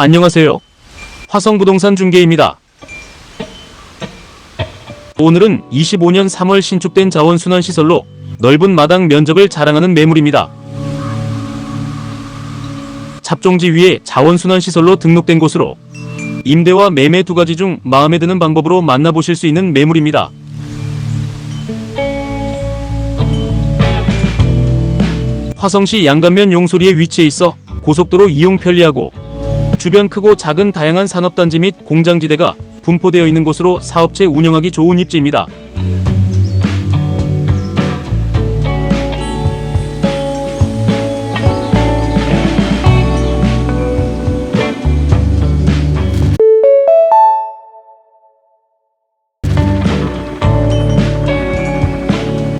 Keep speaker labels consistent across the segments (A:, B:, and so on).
A: 안녕하세요. 화성부동산 중개입니다. 오늘은 25년 3월 신축된 자원순환시설로 넓은 마당 면적을 자랑하는 매물입니다. 잡종지 위에 자원순환시설로 등록된 곳으로 임대와 매매 두 가지 중 마음에 드는 방법으로 만나보실 수 있는 매물입니다. 화성시 양감면 용소리에 위치해 있어 고속도로 이용 편리하고 주변 크고 작은 다양한 산업단지 및 공장지대가 분포되어 있는 곳으로 사업체 운영하기 좋은 입지입니다.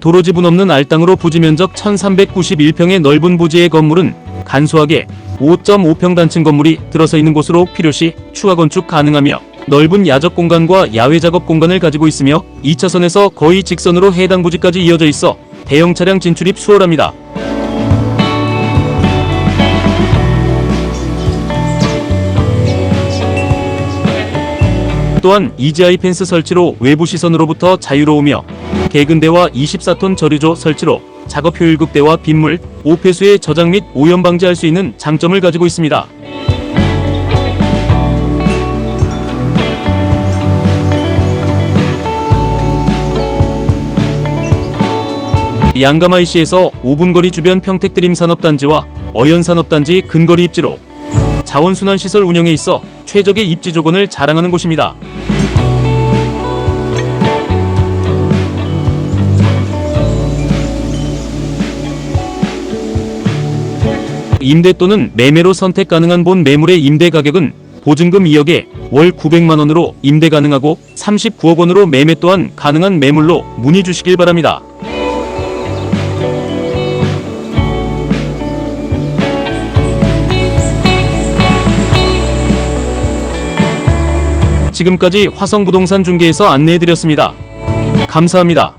A: 도로 지분 없는 알땅으로 부지 면적 1391평의 넓은 부지의 건물은 간소하게 5.5평 단층 건물이 들어서 있는 곳으로 필요시 추가 건축 가능하며 넓은 야적 공간과 야외 작업 공간을 가지고 있으며 2차선에서 거의 직선으로 해당 부지까지 이어져 있어 대형 차량 진출입 수월합니다. 또한 EGI 펜스 설치로 외부 시선으로부터 자유로우며 개근대와 24톤 저류조 설치로 작업 효율 극대와 빗물, 오폐수의 저장 및 오염 방지할 수 있는 장점을 가지고 있습니다. 양가마이시에서 5분 거리 주변 평택드림 산업단지와 어연 산업단지 근거리 입지로 자원순환시설 운영에 있어 최적의 입지 조건을 자랑하는 곳입니다. 임대 또는 매매로 선택 가능한 본 매물의 임대 가격은 보증금 2억에 월 900만 원으로 임대 가능하고 39억 원으로 매매 또한 가능한 매물로 문의 주시길 바랍니다. 지금까지 화성부동산 중개에서 안내해드렸습니다. 감사합니다.